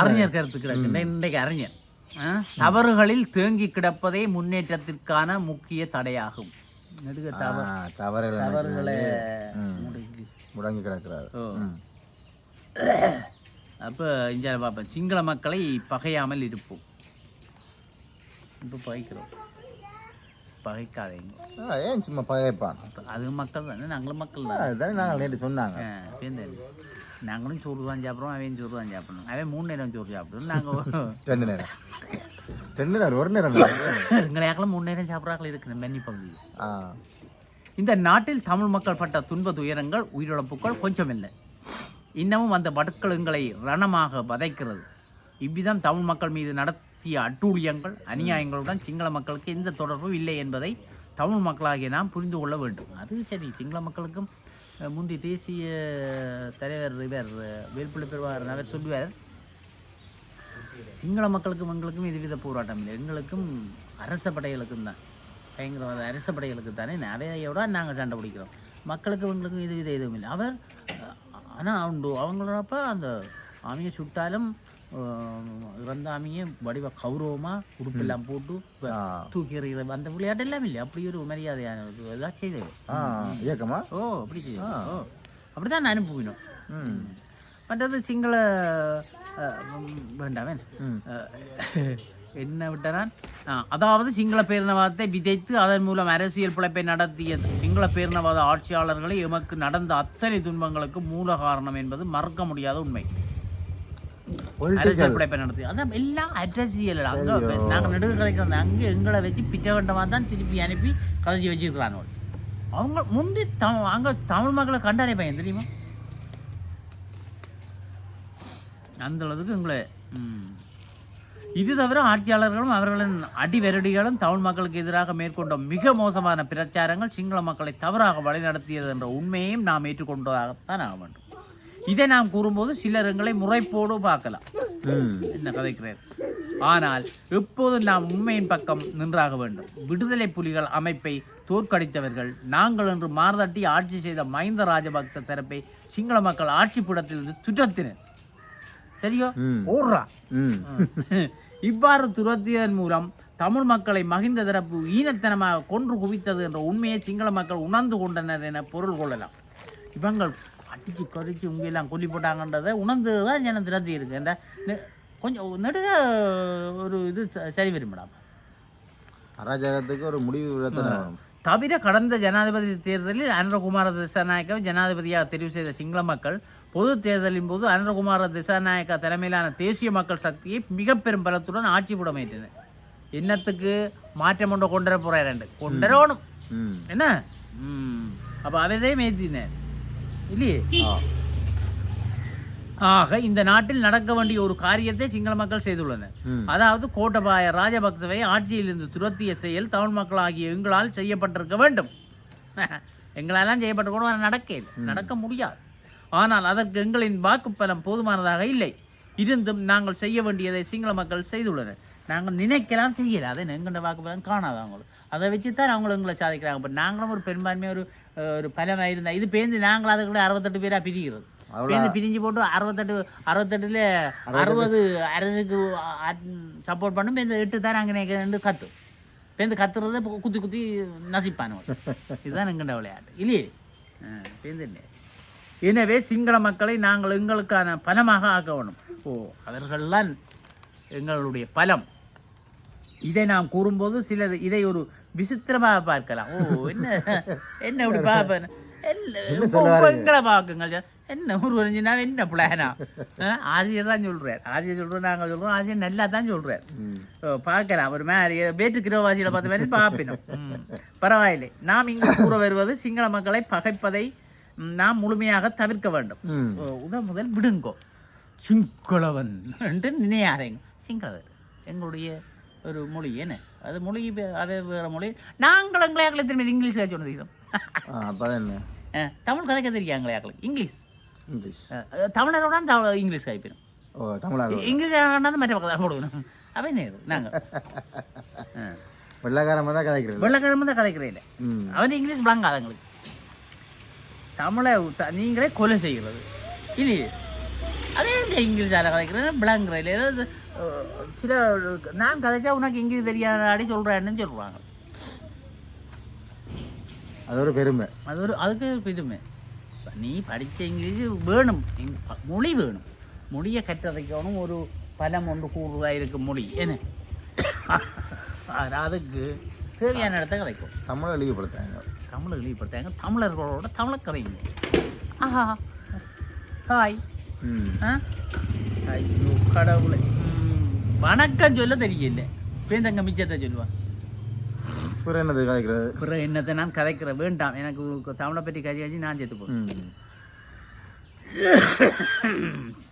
அறிஞர் கருத்து கிடக்கு. இன்றைக்கு அறிஞர்? தவறுகளில் தேங்கி கிடப்பதே முன்னேற்றத்திற்கான முக்கிய தடையாகும். தவறுகள். முடங்கி. கிடக்கிறாரு. அப்போ இங்கே பார்ப்பேன் சிங்கள மக்களை பகையாமல் இருப்போம். இப்போ பகைக்கிறோம். பகைக்காதீங்க. ஏன் சும்மா பகைப்பான்? அது மக்கள் தானே. நாங்களும் மக்கள் தான். நாங்கள் நேற்று சொன்னாங்க. நாங்களும் சோறு தான் சாப்பிட்றோம் அவன் சோறு தான் சாப்பிடணும். அவன் மூணு நேரம் சோறு சாப்பிடணும் நாங்கள் ரெண்டு நேரம். ரெண்டு நேரம் ஒரு நேரம். எங்களை யாக்கெல்லாம் மூணு நேரம் சாப்பிட்றாக்கள் இருக்கிற மென்னி பகுதியில் இந்த நாட்டில் தமிழ் மக்கள் பட்ட துன்ப துயரங்கள் உயிரிழப்புகள் கொஞ்சமில்லை இன்னமும் அந்த வடுக்களுங்களை ரணமாக வதைக்கிறது. இவ்விதம் தமிழ் மக்கள் மீது நடத்திய அட்டூழியங்கள் அநியாயங்களுடன் சிங்கள மக்களுக்கு எந்த தொடர்பும் இல்லை என்பதை தமிழ் மக்களாகிய நாம் புரிந்து கொள்ள வேண்டும். அது சரி சிங்கள மக்களுக்கும் முந்தி தேசிய தலைவர் இவர் அஹ், வேல்புள்ளி பெறுவார் அவர் சொல்லுவார் சிங்கள மக்களுக்கும் எங்களுக்கும் இதுவித போராட்டம் இல்லை. எங்களுக்கும் அரச படைகளுக்கும் தான். பயங்கரவாத அரச படைகளுக்கு தானே. நிறையோட நாங்கள் சண்டை பிடிக்கிறோம். மக்களுக்கு எங்களுக்கும் இது எதுவும் இல்லை. அவர் ஆனால் உண்டு அவங்களப்ப அந்த ஆமியை சுட்டாலும் இறந்த ஆமியை வடிவ கௌரவமாக உடுப்பெல்லாம் போட்டு. தூக்கி எறிகிற அந்த விளையாட்டு எல்லாம் இல்லை அப்படி ஒரு மரியாதையான இதாக செய்தது இயக்கமா ஓ அப்படி செய்யும் ஓ அப்படி தான் நான் போயினோம் ம் மற்றது சிங்கள வேண்டாமே என்ன விட்டனான் அதாவது சிங்கள பேரினவாதத்தை விதைத்து அதன் மூலம் அரசியல் பிழைப்பை நடத்திய சிங்கள பேரினவாத ஆட்சியாளர்களை எமக்கு நடந்த அத்தனை துன்பங்களுக்கு மூல காரணம் என்பது மறக்க முடியாத உண்மை அரசியல் நடத்தி அதான் எல்லாம் அரசியல் நாங்கள் நெடுக கதைக்கிறோம் அங்கே எங்களை வச்சு பிச்சைகண்டமாக தான் திருப்பி அனுப்பி கதைச்சி வச்சிருக்கிறானோ அவங்க முந்தி தமிழ் அங்கே தமிழ் மக்களை கண்டாரே பையன் தெரியுமா? அந்த அளவுக்கு எங்களை ம். இது தவிர ஆட்சியாளர்களும் அவர்களின் அடிவெரடிகளும் தமிழ் மக்களுக்கு எதிராக மேற்கொண்ட மிக மோசமான பிரச்சாரங்கள் சிங்கள மக்களை தவறாக வழிநடத்தியது என்ற உண்மையையும் நாம் ஏற்றுக்கொண்டதாகத்தான் ஆக வேண்டும். இதை நாம் கூறும்போது சிலர் எங்களை முறைப்போடு பார்க்கலாம். என்ன கதைக்கிறேன் ஆனால் எப்போதும் நாம் உண்மையின் பக்கம் நின்றாக வேண்டும்? விடுதலை புலிகள் அமைப்பை தோற்கடித்தவர்கள் நாங்கள் என்று மார்தட்டி ஆட்சி செய்த மஹிந்த ராஜபக்ச தரப்பை சிங்கள மக்கள் ஆட்சி புடத்திலிருந்து சுற்றத்தினர் சரியோ. ஓடுறா. இவ்வாறு துரத்தியதன் மூலம் தமிழ் மக்களை மகிந்த தரப்பு ஈனத்தனமாக கொன்று குவித்தது என்ற உண்மையை சிங்கள மக்கள் உணர்ந்து கொண்டனர் என பொருள் கொள்ளலாம். இவங்கள் அடிச்சு கடிச்சு உங்கெல்லாம் கொல்லி போட்டாங்கன்றதை உணர்ந்து தான் ஜனம் திரத்தி இருக்கு. இந்த நெ- கொஞ்சம் நெடுக ஒரு இது சரி வரும் மேடம். அராஜகத்துக்கு ஒரு முடிவு தவிர கடந்த ஜனாதிபதி தேர்தலில் அனுரகுமார திசாநாயக்காவை ஜனாதிபதியாக தெரிவு செய்த சிங்கள மக்கள் பொது தேர்தலின் போது அனுரகுமார திசாநாயக்கா தலைமையிலான தேசிய மக்கள் சக்தியை மிக பெரும் பலத்துடன் ஆட்சி புடமையிட்டனர் என்னத்துக்கு? மாற்றம் கொண்டு கொண்டர போறாரு கொண்டரணும் ம். என்ன? அப்போ அவரே மேய்த்தினர் இல்லையே? ஆக இந்த நாட்டில் நடக்க வேண்டிய ஒரு காரியத்தை சிங்கள மக்கள் செய்துள்ளனர். அதாவது கோட்டபாய ராஜபக்சவை ஆட்சியிலிருந்து துரத்திய செயல் தமிழ் மக்களாகிய எங்களால் செய்யப்பட்டிருக்க வேண்டும். எங்களாலாம் செய்யப்பட்ட கூட நடக்க நடக்க முடியாது. ஆனால் அதற்கு எங்களின் வாக்குப்பலம் போதுமானதாக இல்லை. இருந்தும் நாங்கள் செய்ய வேண்டியதை சிங்கள மக்கள் செய்துள்ளனர். நாங்கள் நினைக்கலாம் செய்யல. அதை எங்கள்ட வாக்குப்பலம் காணாது அவங்களுக்கு அதை வச்சு தான் அவங்களும் எங்களை சாதிக்கிறாங்க. இப்போ நாங்களும் ஒரு பெரும்பான்மை ஒரு ஒரு பலமாக இருந்தால் இது பேருந்து நாங்கள் அதுக்குள்ள அறுபத்தெட்டு பேராக பிரிகிறது பேருந்து பிரிஞ்சு போட்டு அறுபத்தெட்டு அறுபத்தெட்டுல அறுபது அரசுக்கு சப்போர்ட் பண்ணும். இந்த எட்டு தான் நாங்கள் ரெண்டு கத்து பேருந்து கத்துறத குத்தி குத்தி நசிப்பானவன் இதுதான் எங்கண்ட விளையாட்டு. இல்லையே? பேருந்து எனவே சிங்கள மக்களை நாங்கள் எங்களுக்கான பலமாக ஆக்க வேணும் ஓ அவர்கள்தான் எங்களுடைய பலம். இதை நாம் கூறும்போது சிலர் இதை ஒரு விசித்திரமாக பார்க்கலாம். ஓ என்ன என்ன இப்படி பார்ப்பேன்? எங்களை பார்க்குங்க என்ன ஒரு வரைஞ்சினா என்ன பிளானா? ஆசிரியர் தான் சொல்கிறார் ஆசிரியர் சொல்கிறோம் நாங்கள் சொல்கிறோம் ஆசிரியர் நல்லா தான் சொல்கிறார் பார்க்கலாம். ஒரு மாதிரி வேற்று கிரகவாசியில் பார்த்த மாதிரி பார்ப்பினோம். பரவாயில்லை. நாம் இங்கு கூற வருவது சிங்கள மக்களை பகைப்பதை நாம் முழுமையாக தவிர்க்க வேண்டும். உத முதல் விடுங்கோ. சிங்களவன் என்று நினையாதேங்க சிங்களவர். எங்களுடைய ஒரு மொழி. என்ன அது மொழி அது வேறு மொழி. நாங்கள் எங்களை திரும்பி இங்கிலீஷ் சொன்னது ஆ அப்போ என்ன? தமிழ் கதைக்க தெரியாங்களே ஆக்களுக்கு இங்கிலீஷ். இங்கிலீஷ். தமிழரோட தமிழ் இங்கிலீஷ் காய்ப்பிடும் ஓ தமிழாக இங்கிலீஷ் ஆனாலும் மற்ற பக்கத்தில் போடுவோம். அவன் நாங்கள் வெள்ளக்காரமாக தான் கதைக்கிறது வெள்ளக்காரன் தான் கதைக்கிறே இல்லை அவன் இங்கிலீஷ் விளங்காது எங்களுக்கு. தமிழை நீங்களே கொலை செய்கிறது. இல்லையே? அதே இல்லை இங்கிலீஷால கதைக்கிறேன் விளங்குறேன் ஏதாவது அஹ், சில நான் கதைச்சா உனக்கு இங்கிலீஷ் தெரியாடி சொல்கிறேன்னு சொல்லுவாங்க. அது ஒரு பெருமை. அது ஒரு அதுக்கு பெருமை. நீ படித்த இங்கிலீஷ் வேணும். மொழி வேணும். மொழியை கற்றதைக்கணும் ஒரு பலம் ஒன்று கூறுவதாக இருக்கும் மொழி. என்ன? அது அதுக்கு தேவையான இடத்த கிடைக்கும் தமிழை அழிவுபடுத்தாங்க தமிழ் வெளிப்படுத்தாங்க தமிழர்களோட தமிழை கதைங்க ஆஹா. ஹாய். ஆ? ஐயோ கடவுளை. வணக்கம் சொல்ல தெரியல. பேந்தங்க மிச்சத்தை சொல்லுவான் பிறகு என்னது கதைக்கிறது? பிறகு என்னத்தை நான் கதைக்கிற? வேண்டாம். எனக்கு தமிழை பற்றி கதையாச்சு நான் செத்து போகிறேன்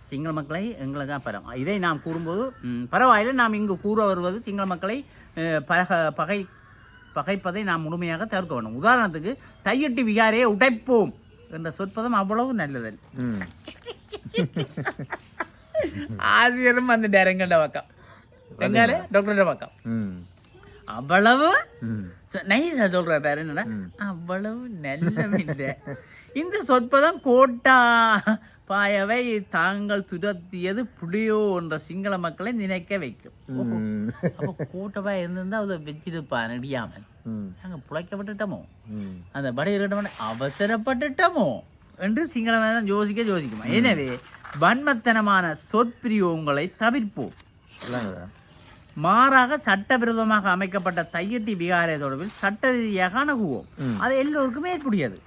சிங்கள மக்களை எங்களுக்கு பரம் இதை நாம் கூறும்போது பரவாயில்லை. நாம் இங்கு கூற வருவது சிங்கள மக்களை பக பகை பகைப்பதை நாம் முழுமையாக தவிர்க்க வேண்டும். உதாரணத்துக்கு தையட்டி விகாரையை உடைப்போம் என்ற சொற்பதம் அவ்வளவு நல்லதல்ல வந்துட்டார் எங்கள்ட பக்கம் எங்கால டாக்டர் பக்கம் ம் அவ்வளவு நைஸா சொல்ற பேர். அவ்வளவு நல்ல இந்த சொற்பதம் கோட்டா பாயவை தாங்கள் துரத்தியது புளியோ என்ற சிங்கள மக்களை நினைக்க வைக்கும் கோட்டபாய் இருந்திருந்தா அதை வச்சிருப்பான் இடியாமல் ம் நாங்க புழைக்கப்பட்டுட்டோமோ அந்த படை இருக்கட்டோம் அவசரப்பட்டுட்டோமோ என்று சிங்கள தான் யோசிக்க யோசிக்குமா எனவே வன்மத்தனமான சொற்பிரியோகங்களை தவிர்ப்போம். மாறாக சட்டவிரோதமாக அமைக்கப்பட்ட தையட்டி விகாரை தொடர்பில் சட்ட ரீதியாக அணுகுவோம். அது எல்லோருக்கும் ஏற்புடையது.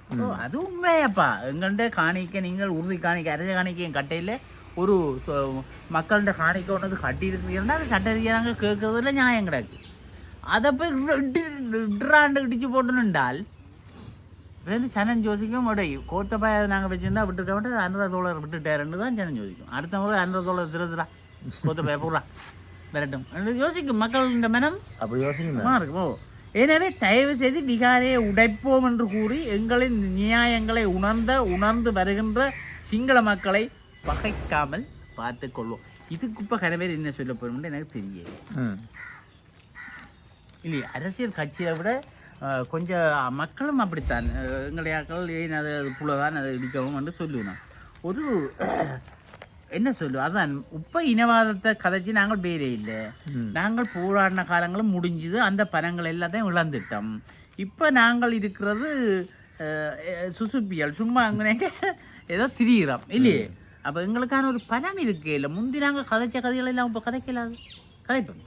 அது உண்மையப்பா. எங்கள்கிட்ட காணிக்க நீங்கள் உறுதி காணிக்க அரச காணிக்கையும் கட்டையில் ஒரு மக்கள்கிட்ட காணிக்க ஒன்று கட்டி இருக்கிறீங்கன்னா அது சட்ட ரீதியாக கேட்கறதுல நியாயம் கிடக்கு. அதை போய் இடிச்சு போட்டுனுண்டால் வந்து சனன் ஜோசிக்கும் உடை கோத்தப்பாய நாங்கள் வச்சிருந்தா விட்டுருக்க மாட்டோம். அனுரா தோழர் விட்டுட்டாருன்னு தான் சனன் ஜோசிக்கும். அடுத்த முறை அனுரா தோழர் திருதுடா கோத்தப்பாய போடுறா விரட்டும். யோசிக்கும் மக்களின் மனம்? அப்படி மாறும் ஓ. எனவே தயவு செய்து விகாரையை உடைப்போம் என்று கூறி எங்களின் நியாயங்களை உணர்ந்த உணர்ந்து வருகின்ற சிங்கள மக்களை பகைக்காமல் பார்த்து கொள்வோம். இதுக்கு இப்போ கனவேர் என்ன சொல்ல போறோம்னு எனக்கு தெரியல. இல்லையா அரசியல் கட்சியை விட கொஞ்சம் மக்களும் அப்படித்தான். ஆட்கள் ஏன் அது புலதான் அதை இடிக்கவும் என்று சொல்லுவேன் ஒரு என்ன சொல்லு அதான் உப்ப இனவாதத்தை கதைச்சு நாங்கள் பேரே இல்லை. நாங்கள் போராடின காலங்களும் முடிஞ்சுது அந்த பணங்கள் எல்லாத்தையும் இழந்துட்டோம். இப்போ நாங்கள் இருக்கிறது சுசுப்பியல் சும்மா அங்கே ஏதோ திரியிறோம் இல்லையே? அப்போ எங்களுக்கான ஒரு பலம் இருக்கே இல்லை. முந்தி நாங்கள் கதைச்ச கதைகள் எல்லாம் இப்போ கதைக்கலாது? கதைப்போம்.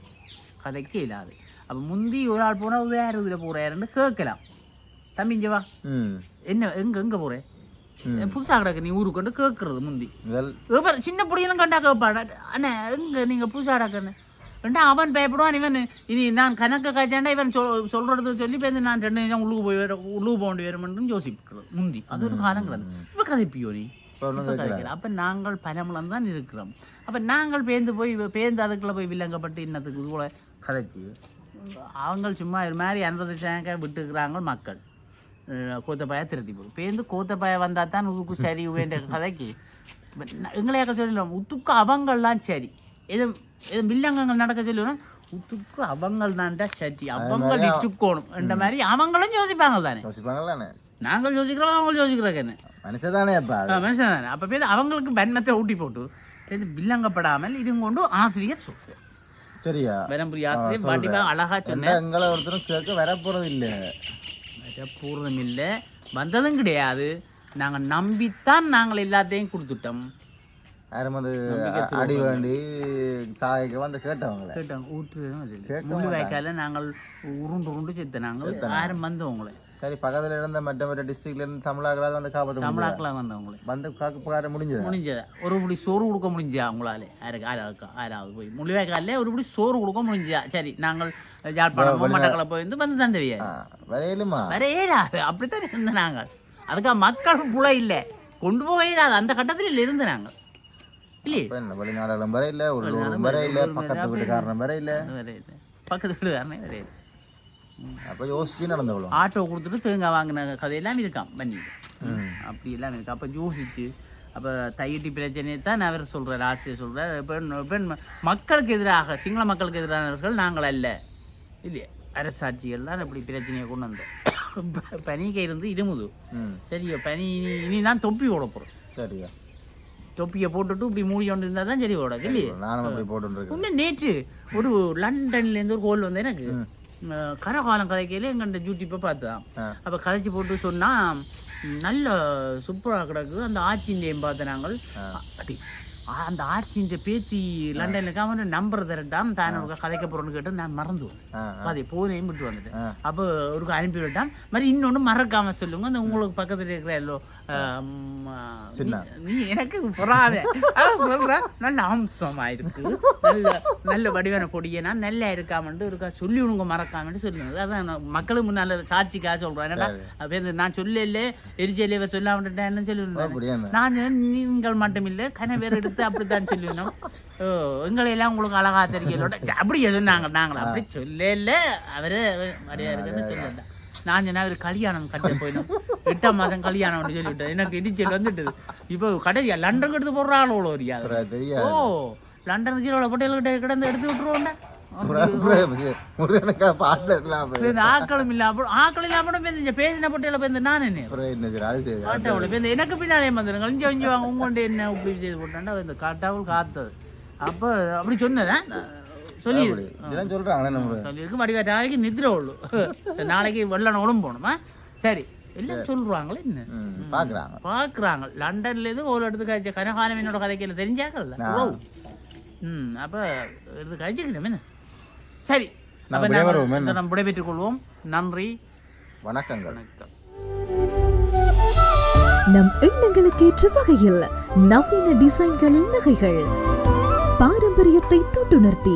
கதைக்க இல்லாது. அப்போ முந்தி ஒரு ஆள் போனால் வேறு இதில் போகிறாருன்னு கேட்கலாம் தம்பி இங்கே வா என்ன எங்கே எங்கே போகிறேன் புதுசாக கிடக்கு நீ ஊருக்கு கொண்டு கேட்குறது முந்தி இவர் சின்ன பொடியெல்லாம் கண்டா கேட்பாடா அண்ணே எங்க நீங்க புதுசா அடக்கண்ணே ரெண்டா அவன் பயப்படுவான் இவன் இனி நான் கணக்கு காய்ச்சாண்டா இவன் சொல் சொல்றது சொல்லி பேருந்து நான் ரெண்டு நிமிஷம் உள்ளுக்கு போய் வர உள்ளுக்கு போக வேண்டி வருமென்று யோசிக்கிறது முந்தி அது ஒரு காலம் கிடந்து இப்போ கதைப்பியோ நீ அப்போ நாங்கள் பலமுலம் தான் இருக்கிறோம் அப்போ நாங்கள் பேந்து போய் பேந்து அதுக்குள்ள போய் வில்லங்கப்பட்டு இன்னத்துக்கு கூட கதைச்சு அவங்க சும்மா இது மாதிரி அன்பது சேங்க விட்டுக்கிறாங்க மக்கள். கோத்தப்பாய திருத்தி போகும் பேருந்து கோத்தப்பாய வந்தால் தான் உருக்கு சரி வேண்டிய கதைக்கு. எங்களையாக்க சொல்லலாம் உத்துக்கு அவங்கள்லாம் சரி. எது எது வில்லங்கங்கள் நடக்க சொல்லுவோம் உத்துக்கு அவங்கள் தான்டா சரி. அவங்க இட்டுக்கோணும் என்ற மாதிரி அவங்களும் யோசிப்பாங்க தானே யோசிப்பாங்களானே நாங்கள் யோசிக்கிறோம் அவங்க யோசிக்கிறாங்க என்ன மனுஷன் தானே மனுஷன் தானே அப்போ பேர் அவங்களுக்கு வன்மத்தை ஊட்டி போட்டு வில்லங்கப்படாமல் இது கொண்டு ஆசிரியர் சொல்றார் சரியா? பெரம்புரி ஆசிரியர் பாட்டிமா அழகா சொன்னேன் எங்களை ஒருத்தரும் கேட்க வரப்போறது இல்லை பூர்வம் இல்லை. வந்ததும் கிடையாது. நாங்கள் நம்பித்தான் நாங்கள் எல்லாத்தையும் கொடுத்துட்டோம். யாரும் வந்து அடி வேண்டி சாய்க்க வந்து கேட்டவங்களே. இல்லை. கேட்க முள்ளு வாய்க்கால நாங்கள் உருண்டு உருண்டு செத்த நாங்கள் யாரும் வந்தவங்களே. சரி பக்கத்துல இருந்த மற்ற மற்ற டிஸ்ட்ரிக்ட்ல இருந்து தமிழாக்களால் வந்து காப்பாற்ற தமிழாக்கெல்லாம் வந்தவங்களே. வந்து காக்க முடிஞ்சது? முடிஞ்சதா? ஒரு புடி சோறு கொடுக்க முடிஞ்சா அவங்களால யாருக்கு ஆறாவுக்கு ஆறாவது போய். முள்ளிவாய்க்காலில் ஒரு புடி சோறு கொடுக்க முடிஞ்சா சரி நாங்கள் யாழ்ப்பாணம் மட்டக்களை போய் வந்து வந்து தந்தவியா வரையிலுமா? வரையலாது. அப்படித்தான் இருந்த நாங்கள். அதுக்காக மக்கள் புல இல்லை. கொண்டு போயிடாது அந்த கட்டத்தில் இருந்து நாங்கள். இல்லையே? இப்ப என்ன வெளிநாடுகளும் வர இல்லை உள்ளூரும் வர இல்லை பக்கத்து வீட்டுக்காரனும் வர இல்லை. அப்ப யோசிச்சு நடந்தவளும் ஆட்டோ கொடுத்துட்டு தேங்காய் வாங்கின கதையெல்லாம் இருக்கான் பண்ணி அப்படி எல்லாம் இருக்கு. அப்போ யோசிச்சு அப்போ தையட்டி பிரச்சனையை தான் அவர் சொல்கிறார் ஆசிரியர் சொல்கிறார் பெண் பெண் மக்களுக்கு எதிராக சிங்கள மக்களுக்கு எதிரானவர்கள் நாங்கள் அல்ல. இல்லையா? அரசாட்சிகள் தான் இப்படி பிரச்சனையை கொண்டு வந்தோம். பனிக்கை இருந்து இருமுது. சரியோ பனி இனி இனி தான் தொப்பி ஓட போகிறோம் சரியா. தொப்பியை போட்டுட்டு இப்படி மூடி கொண்டு இருந்தால் தான் சரி ஓடாது இல்லையே நானும் அப்படி போட்டுருக்கேன் உண்மை நேற்று ஒரு லண்டன்லேருந்து ஒரு கோல் வந்து எனக்கு. கரகாலம் கதைக்கையில் எங்கள்கிட்ட யூடியூப்பை பார்த்தான். அப்போ கதைச்சி போட்டு சொன்னால் நல்ல சூப்பராக கிடக்கு. அந்த ஆட்சியின் பார்த்து நாங்கள். ஆ, அந்த ஆட்சியின் பேத்தி லண்டனில் அவன் நம்பர் தரட்டாம். தான் ஒரு கதைக்க போகிறோன்னு கேட்டு நான் மறந்துவேன் ஆ பாதி போனையும் விட்டு வந்துட்டேன். அப்போ ஒரு அனுப்பி விட்டான். மாதிரி இன்னொன்று மறக்காம சொல்லுங்க. அந்த உங்களுக்கு பக்கத்தில் இருக்கிற எல்லோ. நீ எனக்கு பொறாத. சொல்றேன். நல்ல அம்சமா இருக்கு. நல்ல நல்ல வடிவான பொடியனா நல்லா இருக்காமன்ட்டு இருக்கா. சொல்லி உனக்கு மறக்காமட்டு சொல்லுங்க அதான் நான் மக்களுக்கு முன்னால சாட்சிக்காக சொல்றேன். என்னடா நான் சொல்லல எரிச்சலே சொல்லாம விட்டுட்டேன் என்ன? சொல்லி? நான் நீங்கள் மட்டும் இல்லை கன பேர் எடுத்து அப்படித்தான் சொல்லிடணும் ஓ எங்களை எல்லாம் உங்களுக்கு அழகா தெரியலோட அப்படியே சொன்னாங்க. நாங்கள் அப்படி சொல்லல. அவரு மரியாதை இருக்குன்னு சொல்லல நான் சொன்னா கல்யாணம் கட்ட போயிடும் எட்டாம் மாதம் கல்யாணம் சொல்லிவிட்டேன் எனக்கு இடிச்சல் வந்துட்டுது. இப்போ கடையா லண்டனுக்கு எடுத்து யாது. அப்புறம் தெரியாது. ஓ லண்டன் ஜீரோல போட்டேல்கிட்ட கிடந்து எடுத்து இந்த எனக்கு பின்னாலே வந்துடுங்க இங்கே இங்கே உங்கள்கிட்ட என்ன செய்து போட்டாண்டா இந்த காட்டாவில் காத்தது. அப்போ அப்படி சொன்னதேன் சொல்லி இதெல்லாம் சொல்றாங்களே நம்ம. சொல்லியிருக்கு வடிவா நாளைக்கு நிద్ర உள்ளு நாளைக்கு வெள்ளன உடம்பு போகணுமா? சரி. எல்லாம் சொல்றாங்களே என்ன? பாக்குறாங்க. பார்க்குறாங்க லண்டன்ல இருந்து ஒரு இடத்துக்கு கழிச்ச கனகாலம் என்னோட கதைக்கையில் தெரிஞ்சாக்கல்ல? உறவு. ம் அப்போ எடுத்து கழிச்சுக்கணும் என்ன? சரி. அப்போ? நம்ம விடைபெற்றுக் கொள்வோம். நன்றி. வணக்கங்கள். வணக்கம். நம் எண்ணங்களுக்கு ஏற்ற வகையில் நவீன டிசைன்களில் நகைகள். பாரம்பரியத்தை தொட்டுணர்த்தி